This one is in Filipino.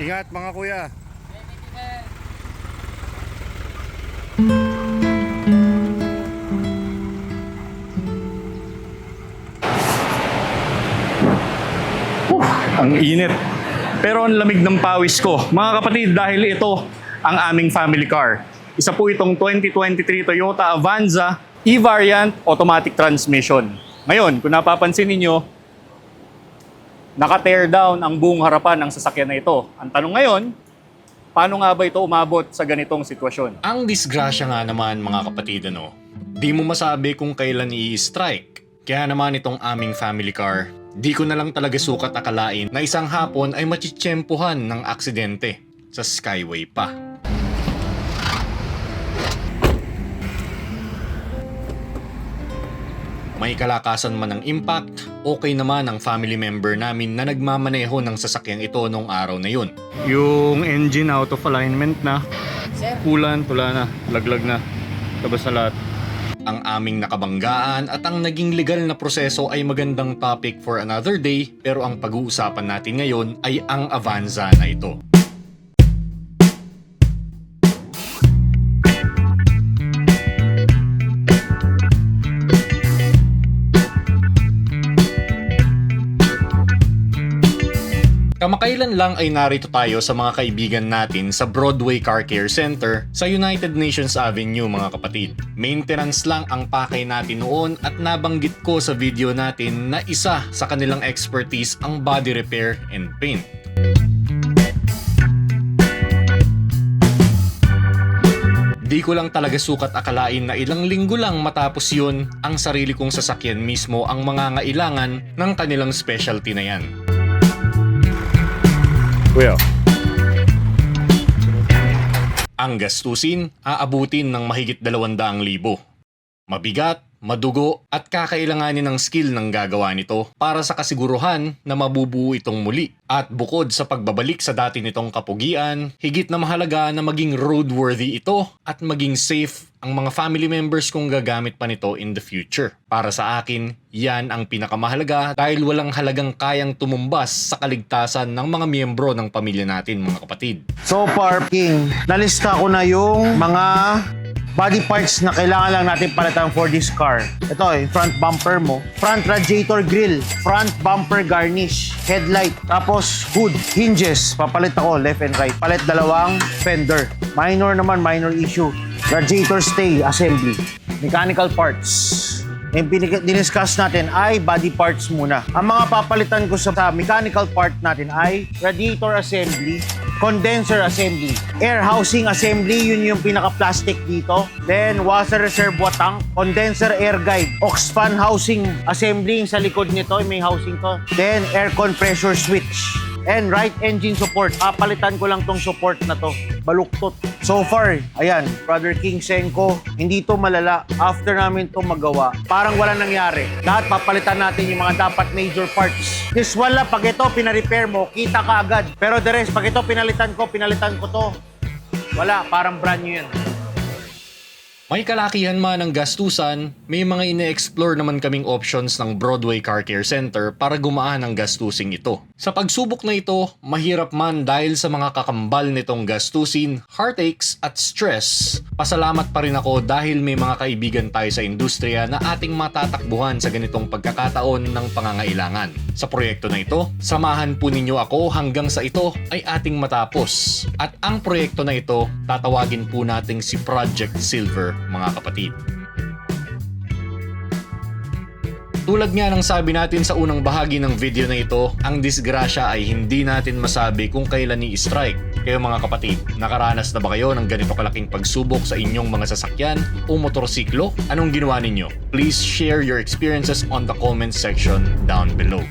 Ingat mga kuya. Ang init. Pero ang lamig ng pawis ko. Mga kapatid, dahil ito ang aming family car. Isa po itong 2023 Toyota Avanza E-Variant Automatic Transmission. Ngayon, kung napapansin ninyo, naka-tear down ang buong harapan ng sasakyan na ito. Ang tanong ngayon, paano nga ba ito umabot sa ganitong sitwasyon? Ang disgrasya nga naman mga kapatid ano, di mo masabi kung kailan i-strike. Kaya naman itong aming family car, di ko na lang talaga sukat akalain na isang hapon ay matsitsyempohan ng aksidente sa Skyway pa. May kalakasan man ng impact, okay naman ang family member namin na nagmamaneho ng sasakyang ito nung araw na yun. Yung engine out of alignment na, kulan, tula na, laglag na, labas na lahat. ang aming nakabanggaan at ang naging legal na proseso ay magandang topic for another day pero ang pag-uusapan natin ngayon ay ang Avanza na ito. Kamakailan lang ay narito tayo sa mga kaibigan natin sa Broadway Car Care Center sa United Nations Avenue mga kapatid. Maintenance lang ang pakay natin noon at nabanggit ko sa video natin na isa sa kanilang expertise ang body repair and paint. Di ko lang talaga sukat akalain na ilang linggo lang matapos yun, ang sarili kong sasakyan mismo ang mangangailangan ng kanilang specialty na yan. Kuya, Ang gastusin, aabutin ng mahigit 200,000. Mabigat, madugo at kakailanganin ng skill ng gagawa nito para sa kasiguruhan na mabubuo itong muli. At bukod sa pagbabalik sa dati nitong kapugian, higit na mahalaga na maging roadworthy ito at maging safe ang mga family members kung gagamit pa nito in the future. Para sa akin, yan ang pinakamahalaga dahil walang halagang kayang tumumbas sa kaligtasan ng mga miyembro ng pamilya natin mga kapatid. So far, King, nalista ko na yung mga body parts na kailangan lang natin palitan for this car. Ito, yung front bumper mo, front radiator grill, front bumper garnish, headlight, tapos hood, hinges, papalit ako left and right. Palit dalawang fender. Minor naman, minor issue. Radiator stay assembly. Mechanical parts. Yung diniscuss natin ay body parts muna. Ang mga papalitan ko sa mechanical part natin ay radiator assembly, condenser assembly, air housing assembly, yun yung pinaka-plastic dito. Then, washer reservoir tank, condenser air guide, ox fan housing assembly yung sa likod nito, may housing to. Then, air compressor switch. And right engine support. Papalitan ko lang tong support na to. Baluktot. So far, ayan, Brother King Senko, hindi to malala. After namin to magawa, parang wala nangyari. Lahat papalitan natin yung mga dapat major parts. This wala, pag ito pina-repair mo, kita ka agad. Pero the rest, pag ito pinalitan ko, pinalitan ko to, wala, parang brand new yan. May kalakihan man ng gastusan, may mga ine-explore naman kaming options ng Broadway Car Care Center para gumaan ang gastusing ito. Sa pagsubok na ito, mahirap man dahil sa mga kakambal nitong gastusin, heartaches at stress. Pasalamat pa rin ako dahil may mga kaibigan tayo sa industriya na ating matatakbuhan sa ganitong pagkakataon ng pangangailangan. Sa proyekto na ito, samahan po ninyo ako hanggang sa ito ay ating matapos. At ang proyekto na ito, tatawagin po nating si Project Silver mga kapatid. Tulad nga ng sabi natin sa unang bahagi ng video na ito, ang disgrasya ay hindi natin masabi kung kailan ni-strike. Kayo mga kapatid, nakaranas na ba kayo ng ganito kalaking pagsubok sa inyong mga sasakyan o motorsiklo? Anong ginawa ninyo? Please share your experiences on the comment section down below.